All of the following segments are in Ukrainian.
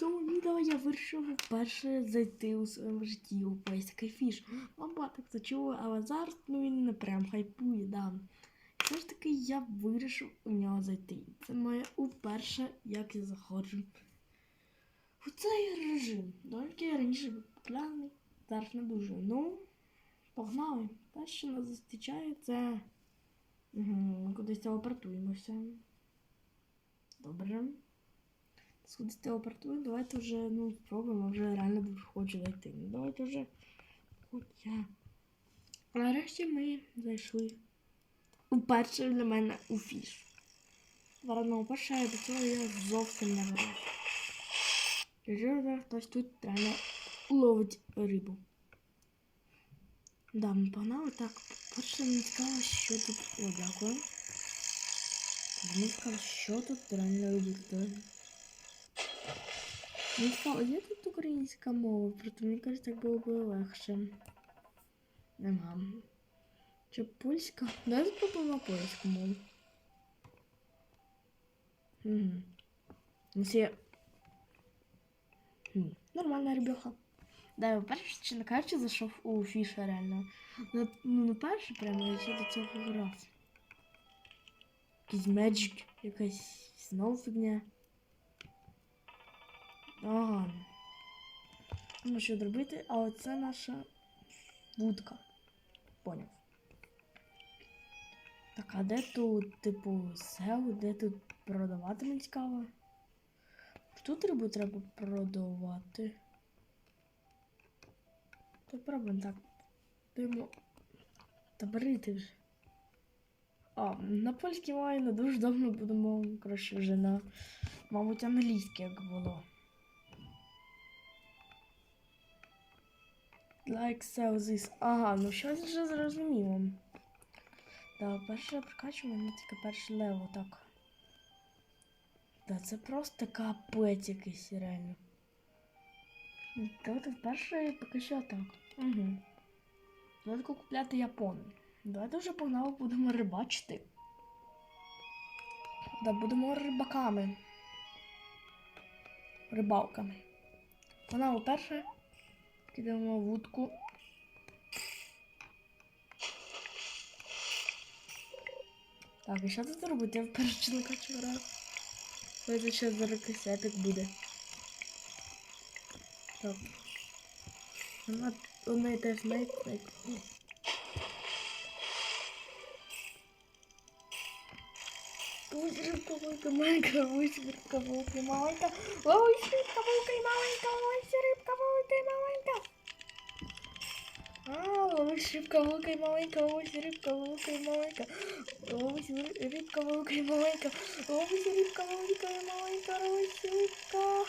цього відео я вирішив вперше зайти у своєму житті у пейсикий фіш. Мама так це чула, але зараз ну, він не прям хайпує, да. Все ж таки я вирішив у нього зайти. Це моє уперше, як я заходжу у цей режим. Тільки я раніше був популярний, зараз не дуже. Ну, погнали. Те, що нас зустрічає, це угу, кудись телепортуємося. Добре. Кудись телепортуємо, давайте вже ну, спробуємо, вже реально хочу зайти. Ну, давайте вже я. Нарешті ми зайшли. Уперше для мене у фіш. Зараз ну, перше я до цього я зовсім не грав. Вже хтось тут реально ловить рибу. Да, ми погнали так. Перше мені цікаво, що тут. О, дякую. Мені цікаво, що тут реально робити. Мені цікаво, є тут українська мова, проте мені кажуть, так було б легше. Нема. Чи польська? Давайте попробуємо польську мову. Угу. Мсі... Хм. Нормальна ребеха. Да, я перше, чи не кажучи, зайшов у фіша реально. Ну, ну не перше прямо, я ще до цього грав. Якийсь Magic, якась знову фігня. Ага. Ну що зробити? А оце наша вудка. Поняв. Так, а де тут, типу, сел, де тут продавати мені цікаво? Тут рибу треба продавати. То пробуємо так. Димо. Та бери вже. А, на польській не дуже давно будемо, коротше, вже на, мабуть, англійське, як було. Like sell this. Ага, ну щось вже зрозуміло. Так, перше прокачуємо, ну тільки перший лево, так. Та це просто капець якийсь реально. Давайте вперше поки що так. Угу. Давайте купляти япони. Давайте вже погнали будемо рибачити. Да, будемо рибаками. Рибалками. Погнали перше. Кидаємо вудку. Так, що тут робити? Я вперше не хочу грати. Ось ще зараз якийсь епік буде. Так. Вона одна і теж. Ось рибка велика маленька, ось рибка велика маленька. Велика і маленька, велика і маленька. А, ось рибка і маленька, ось рибка велика і маленька. Ри- рибка велика і маленька. Ось рибка велика і маленька, ось рибка.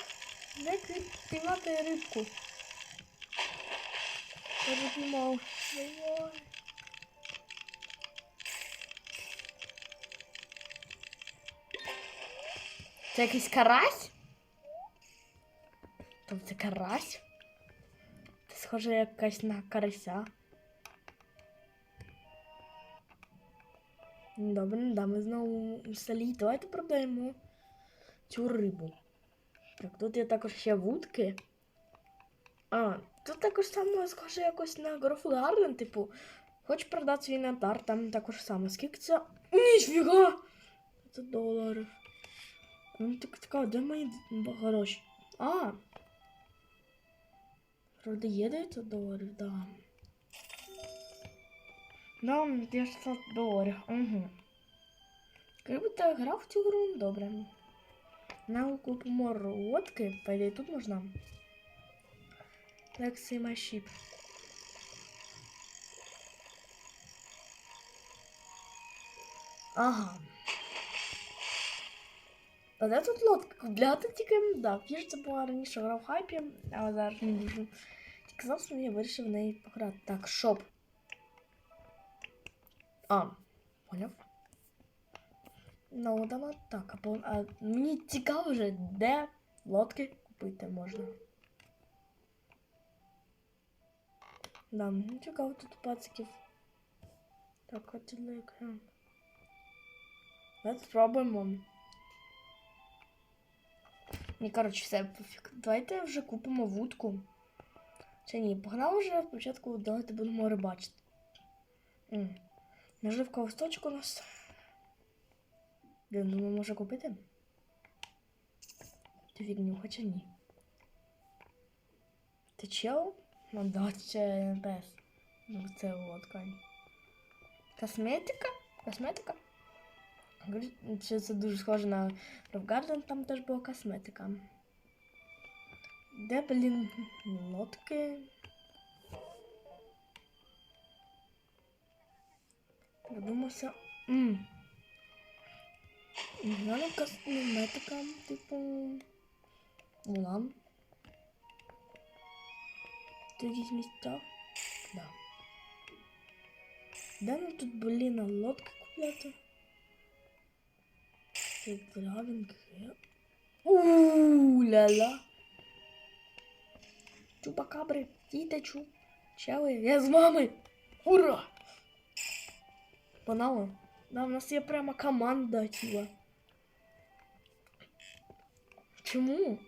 Як піймати рибку? Я не піймав. Це якийсь карась? Там це карась? Це схоже якась на карася. Ну, Добре, да, ми знову у селі. Давайте продаємо цю рибу. Так, тут є також ще вудки. А, тут також само схоже якось на Грофл Гарден, типу. Хоч продати свій інвентар, там також саме. Скільки це? Ніфіга! Це доларів. Ну, так цікаво, де мої гроші? А! Правда, є 900 доларів, да. Да, 900 доларів, угу. Як би ти грав в цю гру, добре. Нам купимо лодки, по ідеї тут можна. Лексі Машіп. Ага. А де тут лодка? Купляти тільки, да, піш це була раніше гра в хайпі, але зараз не дуже. Тільки завтра я вирішив в неї пограти. Так, шоп. А, поняв? Ну, дама так, а, по- а мені цікаво вже, де лодки купити можна. Да, мені цікаво тут пациків. Так, хотіли екран. Давайте спробуємо. Ні, коротше, все, пофіг. Давайте вже купимо вудку. Чи ні? Погнали вже спочатку давайте будемо рибачити. Наживка листочок у нас. Я думаю, може купити? Ти фігню, хоча ні. Ти чел? Ну да, це. Ну, це лодка. Косметика? Косметика? Чи це дуже схоже на Ровгарден, там теж була косметика. Де, блін, лодки? Подумався. Ммм. Знала косметика, типу. Мулан. Тут якісь місця? Да. Де нам тут, блін, лодки купляти? Це Гравінг. Ууу-ля-ла. Чупакабри, тітечу. Чели, я з мами. Ура! Панало? Да, у нас є прямо команда тіла. Чому?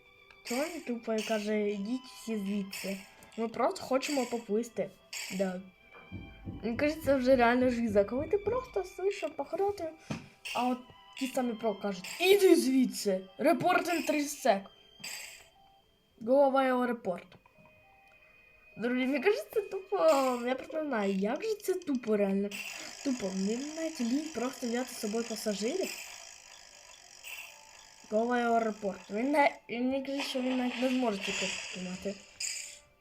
Чого він тупо каже, йдіть всі звідси. Ми просто хочемо поплисти. Да. Мені кажеться, вже реально жиза. Коли ти просто сиш похороти, а от ті самі про кажуть, іди звідси, репортинг 3 сек. Голова його репорт. Друзі, мені кажеться, тупо, я просто не знаю, як же це тупо реально. Тупо, мені навіть лінь просто взяти з собою пасажирів. Голова його репорт. Він не, мені каже, що він навіть не зможе тільки тримати.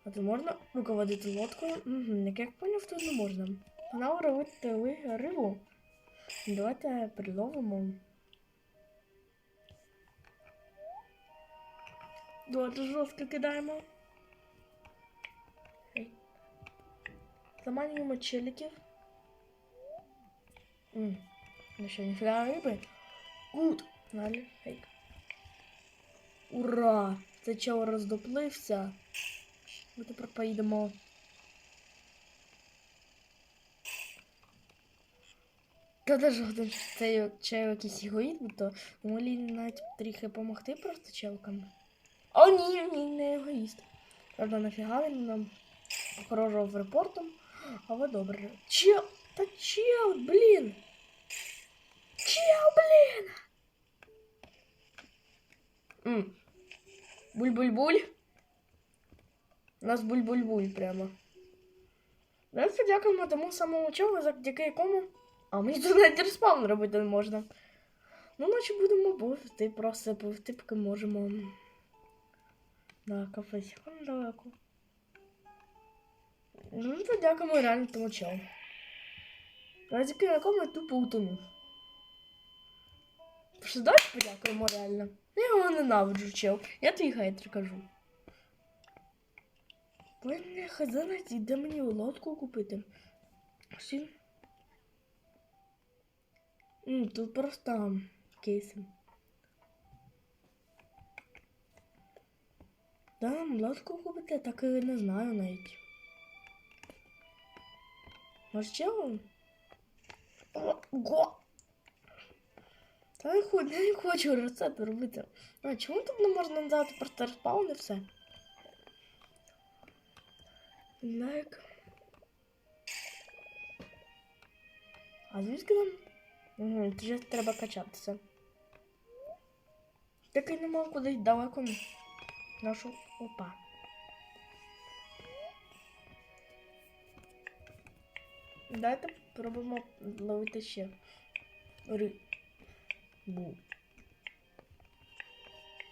А то можна руководити лодкою? Угу, як я поняв, тут не можна. Погнали робити рибу. Давайте приловимо. Давайте жорстко кидаємо. Заманюємо челиків. М. Ну що, ніфіга риби? Гуд! Далі, фейк. Ура! Це чел роздоплився. Ми тепер поїдемо. Та даже один це чел якийсь егоїзм, то могли навіть трохи допомогти просто челкам. О, ні, ні, не егоїст. Правда, нафіга він нам погрожував репортом, але добре. Чел, та чел, блін! Чел, блін! Буль-буль-буль. У нас буль-буль-буль прямо. Давайте дякуємо тому самому чолу, завдяки якому. А мені тут навіть респаун робити не можна. Ну, наче будемо бувати, просто повти, поки можемо. Да, кафе сіхом далеко. Ну, то дякуємо реально тому чолу. Завдяки якому я тупо утонув. Що давайте подякуємо реально. Я його ненавиджу, чел. Я твій хейтер кажу. Ви не хазана, де мені лодку купити. Всі. М, Тут просто кейси. Да, лодку купити, так і не знаю навіть. Може чого? О, го! Та я хочу, я не хочу рецепт робити. А чому тут не можна дати просто респаун і все? Лайк. А звідки нам? Угу, вже треба качатися. Так і нема кудись далеко нашу опа. Давайте пробуємо ловити ще рибу.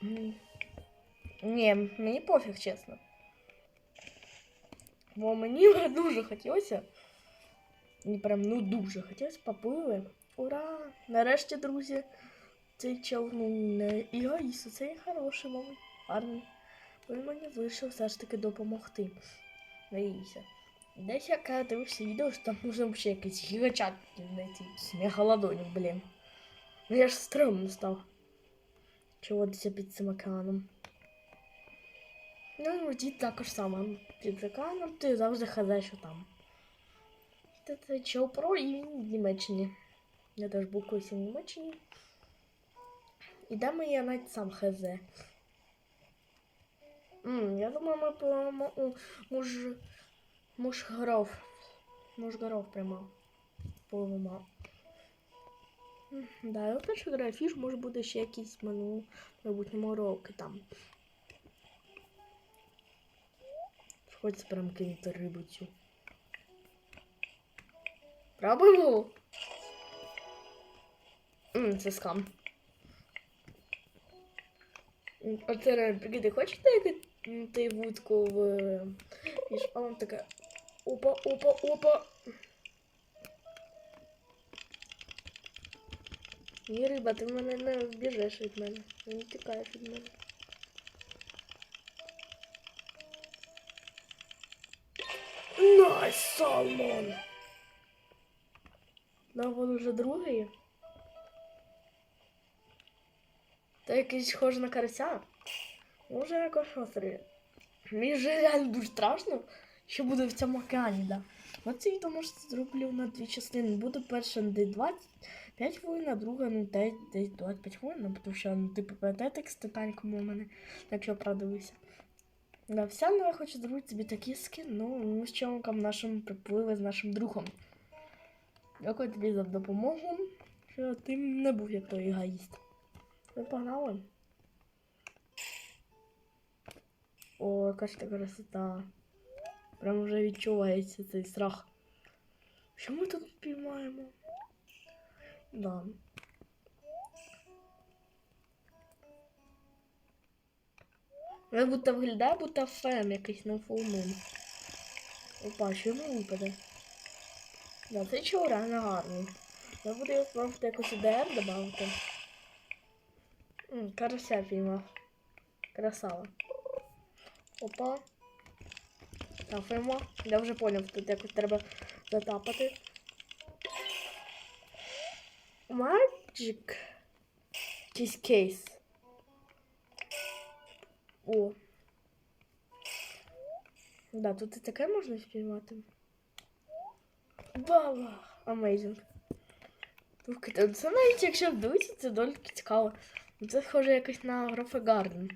М. Ні, мені пофіг, чесно. Бо мені дуже хотілося. І прям ну дуже хотілося попливи. Ура! Нарешті, друзі, цей чел, не егоїст, цей хороший малий парень. Він мені вирішив все ж таки допомогти. Надіюся. Десь я дивився відео, що там можна ще якийсь гігачат знайти. мегалодонів, блін. Ну я ж стрьомно став. Чуватися під цим океаном. Ну, воді також саме. Під океаном ти завжди що там. Це це чел про і він в Німеччині. Я теж колись в Німеччині. І де ми я навіть сам хз. М, я думаю, ми по муж мушгаров. Мушгаров прямо. М, Да, я перше граю фіш, може буде ще якісь минулі майбутньому роки там. Хочеться прям кинути рибу цю. Пробуємо? М, Це скам. Оце реально, прикиди, хочете якати вудку в фіш? А вам таке. Опа, опа, опа. Ні, риба, ти в мене не вбіжеш від мене. Не тікаєш від мене. Найс, салмон! Да, вон уже другий. Та якийсь схоже на карася. Може якось острий. Мені вже реально дуже страшно, що буде в цьому океані, да. Оце відео може зроблю на дві частини. Буде перша десь 25 хвилин, а друга ну десь, десь 25 хвилин, ну, тому що ну, типу пам'ятаєте, з Титаніком у мене, так що продивився. Да, вся я хочу зробити собі такий скін, ну, ми з чоловіком нашим припливи з нашим другом. Дякую тобі за допомогу, що ти не був як той егоїст. Ми погнали. О, яка красота. Прям вже відчувається цей страх. Що ми тут піймаємо? Да. Він будто виглядає, будто фем якийсь на фулмун. Опа, що йому випаде? Да, це чого реально гарний. Я буду просто якось ДР додати. Карася піймав. Красава. Опа. Тафимо. Я вже поняв, тут якось треба затапати. Magic. Якийсь кейс. О. Да, тут і таке можна спіймати. Баба! Слухайте, це навіть якщо вдивитися, це доволі цікаво. Це схоже якось на Грофе Гарден.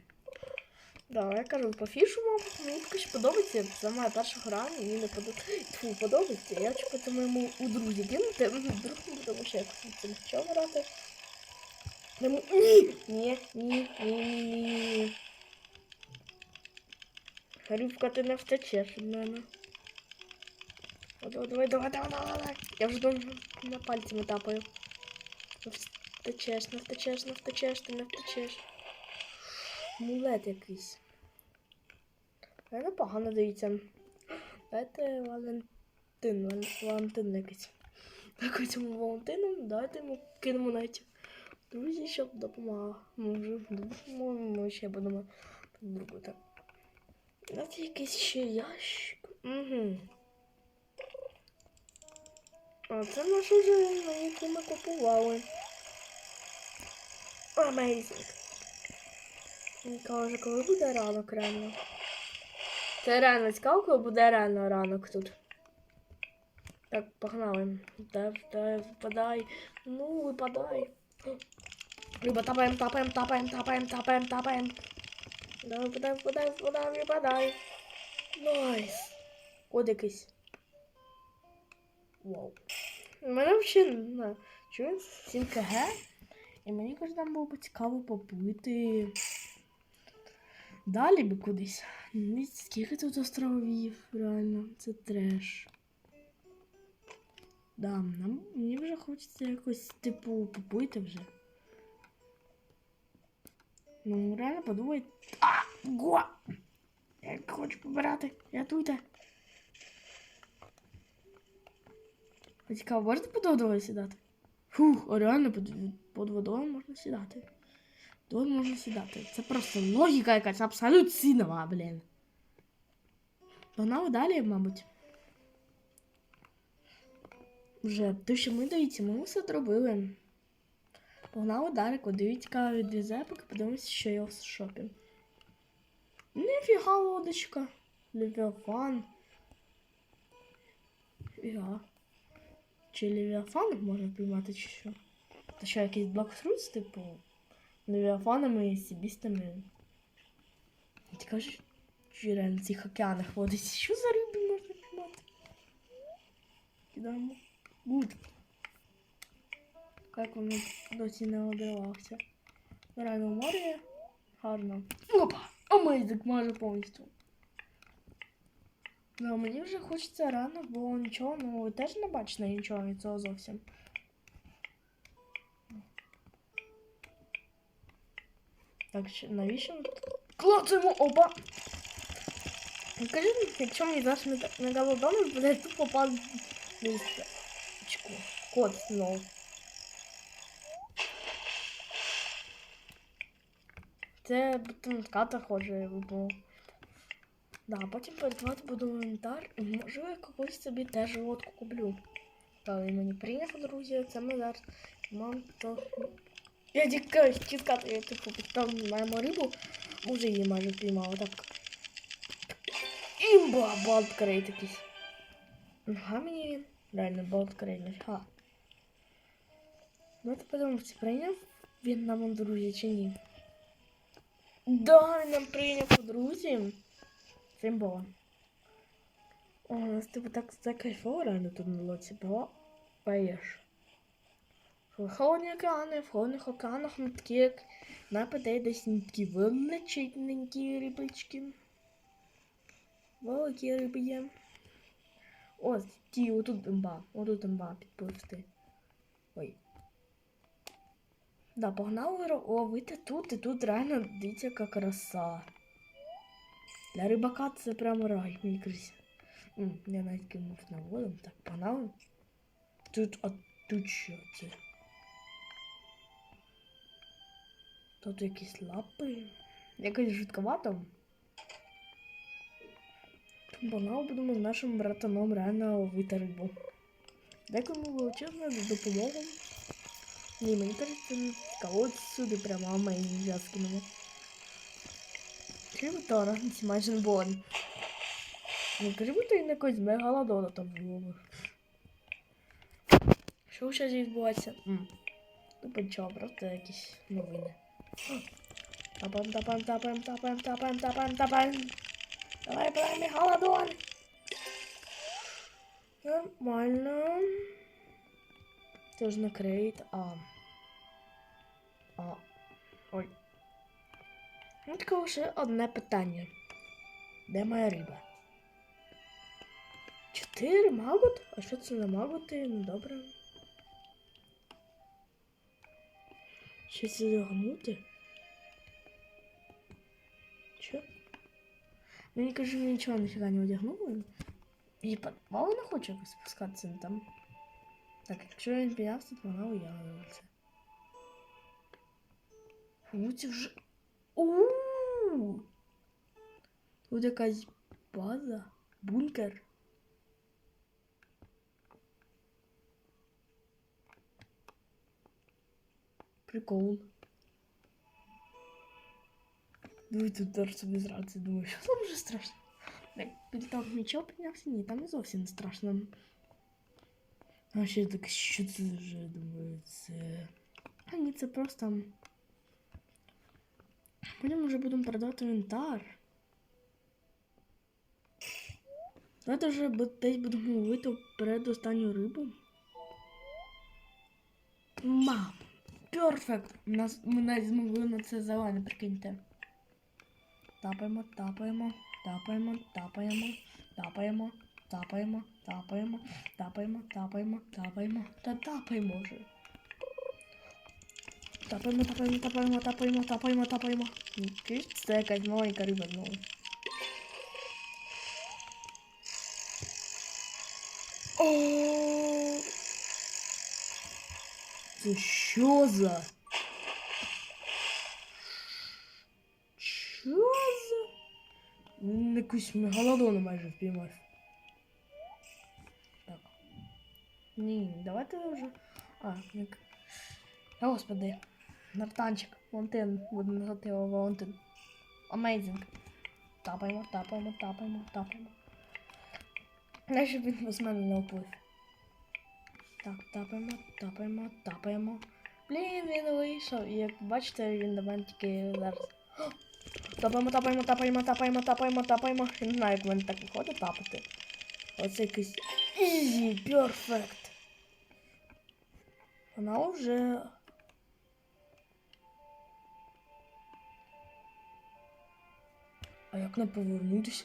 Да, я кажу, по фішому мені також подобається. Це моя перша гра, мені не подобається. Фу, подобається. Я хочу потім йому у друзі кинути, ну, не тому що я це не почав грати. Йому... Ні! Ні, ні, ні, ні, ні. Ти не втечеш від мене. Давай, давай, давай, давай, давай. Я вже думаю, на пальцями тапаю. Втечеш, не втечеш, ти не. Мулет якийсь. А непогано дивіться. Дайте Валентин, Валентин якийсь. Так цьому Валентину давайте йому кинемо навіть друзі, щоб допомагав. Може, допоможемо, ще будемо робити. Знаєте, якийсь ще ящик. Угу. А це наш уже, ми купували. Amazing. Каже, коли буде ранок реально. Це реально цікаво, коли буде реально ранок тут. Так, погнали. Дай, дай, випадай. Ну, випадай. Риба, тапаем, тапаем, тапаем, тапаем, тапаем, тапаем. Давай, випадай, випадай, випадай, випадай. Найс. Код якийсь. Вау. У мене взагалі знаю. 7 кг. І мені каже, там було б цікаво поплити. Далі би кудись. Скільки тут островів, реально, це треш. Да, нам, мені вже хочеться якось, типу, поплити вже. Ну, реально подумай. А! Го! Я хочу побирати. Рятуйте. А Цікаво, під водою сідати? Фух, а реально під, під водою можна сідати. Тут можна сідати. Це просто логіка якась абсолютно блін. Погнали далі, мабуть. Вже, то що ми дивіться, ми все зробили. Погнали далі, куди цікаво відвізе, поки подивимося, що є в шопі. Ніфіга лодочка. Левіафан. Фіга. Чи левіафан можна піймати, чи що? Та що, якийсь блокфрут, типу, левіафанами і сібістами. Ти кажеш, чи реально цих океанах водиться. Що за риби можна піймати? Кидаємо. Гуд. Як воно досі не одривався. Реально в морі. Гарно. Опа! Амейзик майже повністю. Ну, мені вже хочеться рано, бо нічого, ну теж не бачите нічого від цього зовсім. Так, що, навіщо ми клацаємо опа? Кажи, якщо мені зараз дому, буде тупо місце. Очко. Кот знову. Це там ката схоже випало. Да, потім передавати буду інвентар можливо я когось собі теж лодку куплю. Але мені прийняв, друзі, це ми зараз. Мам, то. Я тікаю чіскати, я типу там маємо рибу, може її майже піймала, так. Імба, болткрейт якийсь. Ага, мені він. Реально болткрейт, нафіга. Давайте подивимося, чи прийняв він нам друзі чи ні. Да, він нам прийняв друзі. О, у нас типу так це кайфово реально тут на лоці було. Паєш. В холодні океани, в холодних океанах на такі, як нападе десь такі величенькі рибички. Великі риби є. Ось, ті, отут імба, отут імба підпливти. Ой. Да, погнали ловити тут, і тут реально дивіться, яка краса. Для рибака це прямо рай, мені. М, Я навіть кинув на воду. Так, погнали. Тут, а тут що це? Тут якісь лапи. Якось жутковато. Погнали будемо з нашим братаном реально ловити рибу. Дякуємо величезно за допомогу. Ні, мені кажеться, цікаво. Сюди прямо мені зв'язки мене. То разниці майже не було. Не кажи, будто він якось мегалодона там виловив. Що зараз відбувається? М. Ну, нічого, просто якісь новини. Тапаем, тапаем, тапаем, тапаем, тапаем, тапаем, тапаем. Давай, давай, мегалодон. Нормально. Тоже накрит, а... А... Ну, таке лише одне питання. Де моя риба? Чотири магут? А що це за магути? Ну добре. Щось загнути? Що? Мені каже, ми нічого нафіга не одягнули. І мало не хоче спускатися там. Так, якщо він піднявся, то погнали я на. Ну це вже. Ууу! Тут якась база, бункер. Прикол. Ну і тут теж собі зразу думаю, що там вже страшно. Так, біля того нічого піднявся, ні, там і зовсім не страшно. А ще так, що це вже думаю, це. А ні, це просто. Потім вже будемо продавати інвентар. Давайте вже десь будемо ловити передостанню рибу. Мам! Перфект! Нас, ми навіть змогли на це зелене, прикиньте. Тапаємо, тапаємо, тапаємо, тапаємо, тапаємо, тапаємо, тапаємо, тапаємо, тапаємо, тапаємо, та тапаємо вже. Тапаємо, тапаємо, тапаємо, тапаємо, тапаємо, тапаємо. Чуєш, це якась маленька риба знову. О! Це що за? Що за? Якусь мегалодону майже впіймав. Так. Ні, давайте вже. А, як. Господи. Нартанчик. Валентин. Буду називати його Валентин. Amazing. Тапаємо, тапаємо, тапаємо, тапаємо. Не, він без мене не оплив. Так, тапаємо, тапаємо, тапаємо. Блін, він вийшов. І як бачите, він до мене тільки зараз. Тапаємо, тапаємо, тапаємо, тапаємо, тапаємо, тапаємо. Я не знаю, як мене так виходить тапати. Оце якийсь easy, perfect. Вона вже. А як не повернутися?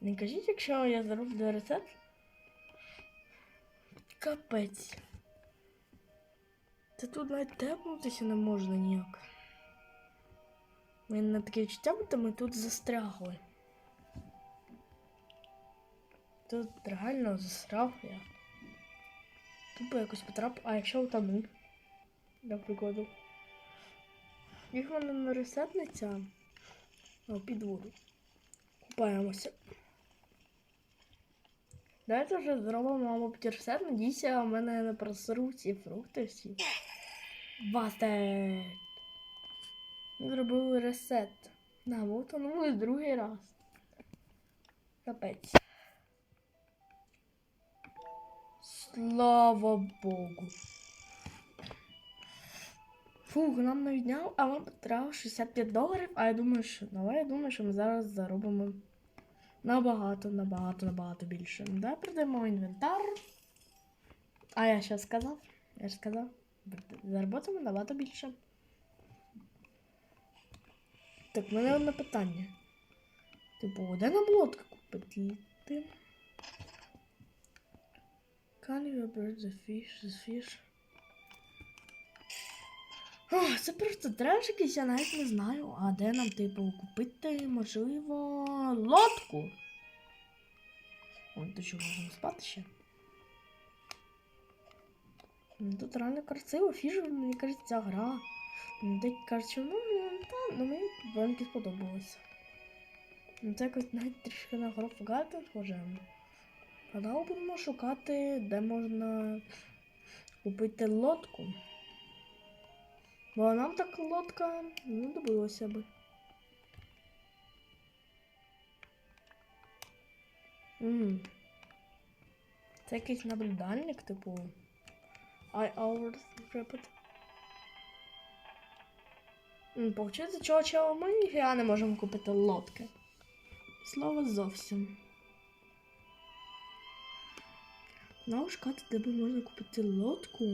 Не кажіть, якщо я зроблю рецепт. Капець. Та тут навіть тепнутися не можна ніяк. У мене таке відчуття, будто ми тут застрягли. Тут реально застряг я. Тупо якось потрапив. А якщо утону? Для Їх мене не ресетнеться. О, під воду. Купаємося. Давайте вже зробимо, мабуть, ресет. Надійся, у мене не просруть ці фрукти всі. Бастет! Зробили ресет. Да, ми утонули другий раз. Капець. Слава Богу. Фух, нам навідняв, а нам потрапив 65 доларів, а я думаю, що давай я думаю, що ми зараз заробимо набагато, набагато, набагато більше. Ну, Давай продаємо інвентар. А я що сказав? Я ж сказав. Заработаємо набагато більше. Так, в мене одне питання. Типу, де нам лодка купити? Can you the fish, the fish? О, це просто треш якийсь, я навіть не знаю. А де нам, типу, купити, можливо, лодку? О, то що можемо спати ще? Тут реально красиво, фіж, мені кажеться, ця гра. Так кажуть, ну, та, ну мені банки сподобалось. Ну, це якось навіть трішки на гру Garden схоже. Гадав, будемо шукати, де можна купити лодку. Бо нам так лодка не добилася би. М. Це якийсь наблюдальник, типу. I hours report. Получається, чого чого ми ніфіга не можемо купити лодки. Слово зовсім. Шукати, де би можна купити лодку.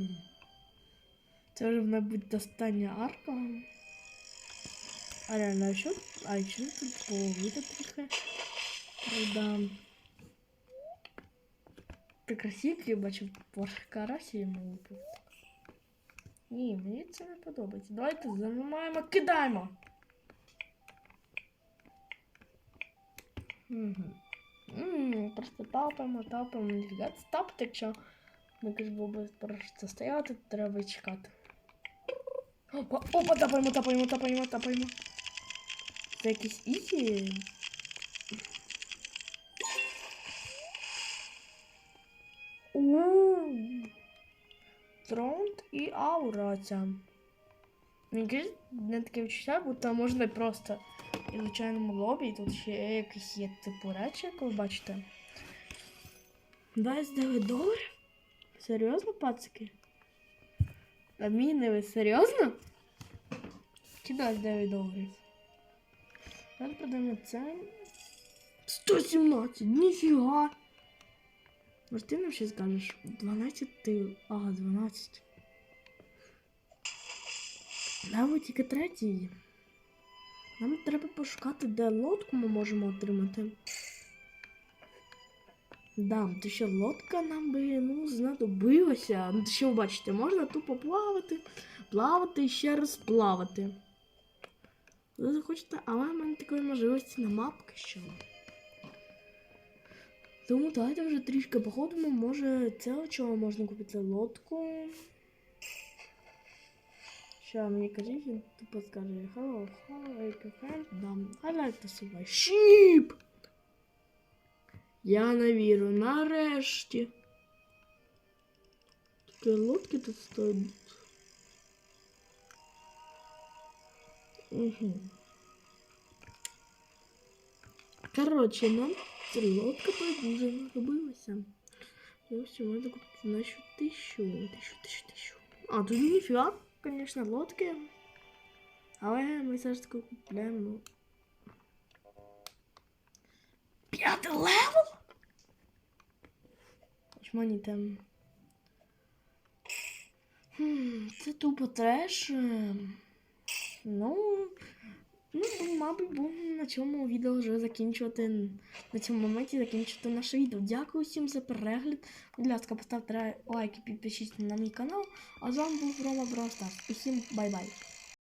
Це вже, мабуть, остання арка. А реально, а що? А що тут повіти трохи? Да. Ти красивки бачив по карасі йому випив. Ні, мені це не подобається. Давайте займаємо, кидаємо. Угу. М, Просто тапаємо, тапаємо, ніфіга це тапати, якщо ми кажуть, було просто стояти, треба чекати. Опа, опа, тапаємо, тапаємо, тапаємо, тапаємо. Це якісь ізі. Тронт і аура ця. Мені не таке відчуття, бо там можна просто і в звичайному лобі, і тут ще якісь є типу речі, як ви бачите. 29 доларів? Серйозно, пацики? Адміни, ви серйозно? Чи 29 доларів? Давай продаємо це. 117, ніфіга! Може ти нам ще скажеш? 12 ти. Ага, 12. Давай тільки третій. Нам треба пошукати, де лодку ми можемо отримати. Да, то що лодка нам би ну, знадобилася. Ну, що ви бачите, можна тупо плавати, плавати і ще раз плавати. Ви захочете, але в мене такої можливості нема поки що. Тому давайте вже трішки походимо. Може, це чого можна купити лодку. Що мені кажіть, він тупо скаже Hello, hello, I like to survive. Sheep! Я не вірю, нарешті. Такі лодки тут стоять. Угу. Коротше, нам ця лодка тут дуже знадобилася. Ось що можна купити нашу тисячу. Тисячу, тисячу, тисячу. А, тут ніфіга, конечно, лодки. Але ми все ж таки купляємо. ну, П'ятий левел? Жмані там. Хм, це тупо треш. е. Ну, ну, мабуть, будемо на цьому відео вже закінчувати. На цьому моменті закінчувати наше відео. Дякую всім за перегляд. Будь ласка, поставте лайк і підпишіться на мій канал. А з вами був Рома Бростас. Усім бай-бай.